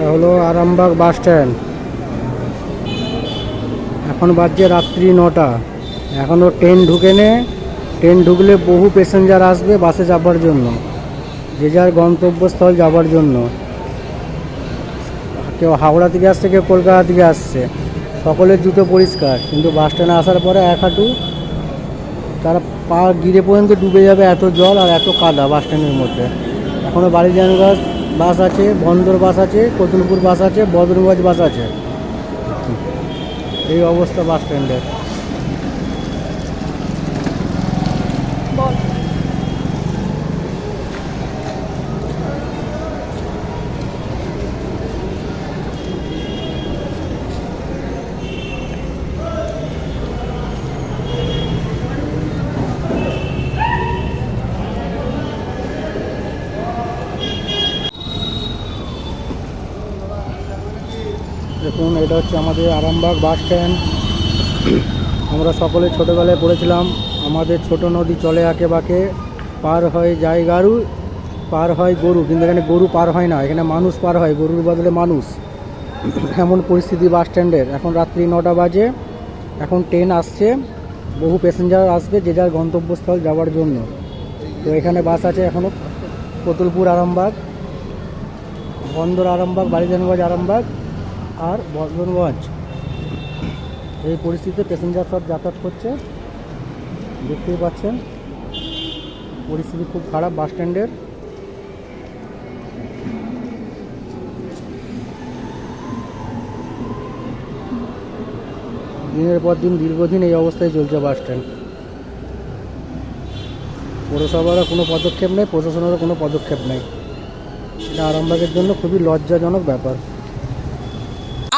এটা হলো Arambagh bus stand. এখন বাজছে রাত্রি নটা। এখনও ট্রেন ঢুকে নে ট্রেন ঢুকলে বহু প্যাসেঞ্জার আসবে বাসে যাবার জন্য। যে যার গন্তব্যস্থল যাবার জন্য। কেউ হাওড়া থেকে আসছে, কেউ কলকাতা থেকে আসছে। সকলের জুতো পরিষ্কার, কিন্তু বাস স্ট্যান্ডে আসার পরে এক হাঁটু তারা পা গিরে পর্যন্ত ডুবে যাবে এত জল আর এত কাদা বাস স্ট্যান্ডের মধ্যে। এখনও বাড়িজানগাছ বাস আছে, বন্দর বাস আছে, কতুলপুর বাস আছে, বদরগঞ্জ বাস আছে। এই অবস্থা বাস স্ট্যান্ডের। দেখুন, এটা হচ্ছে আমাদের আরামবাগ বাস স্ট্যান্ড। আমরা সকলে ছোটোবেলায় পড়েছিলাম। আমাদের ছোট নদী চলে আঁকে বাঁকে, পার হয় যায় গারু, পার হয় গরু। কিন্তু এখানে গরু পার হয় না, এখানে মানুষ পার হয়, গরুর বদলে মানুষ। এমন পরিস্থিতি বাস স্ট্যান্ডের। এখন রাত্রি নটা বাজে, এখন ট্রেন আসছে, বহু প্যাসেঞ্জার আসবে, যে যার গন্তব্যস্থল যাওয়ার জন্য। তো এখানে বাস আছে এখনও কতুলপুর আরামবাগ, বন্দর আরামবাগ বাড়িজানগঞ্জ আরামবাগ। আর বর্ধনগঞ্জ। এই পরিস্থিতিতে প্যাসেঞ্জার সব যাতায়াত করছে। দেখতেই পাচ্ছেন, পরিস্থিতি খুব খারাপ বাস স্ট্যান্ডের দিনের পর দিন, দীর্ঘদিন এই অবস্থায় চলছে বাস স্ট্যান্ড পৌরসভারও কোনো পদক্ষেপ নেই, প্রশাসনেরও কোনো পদক্ষেপ নেই। এটা আরামবাগের জন্য খুবই লজ্জাজনক ব্যাপার।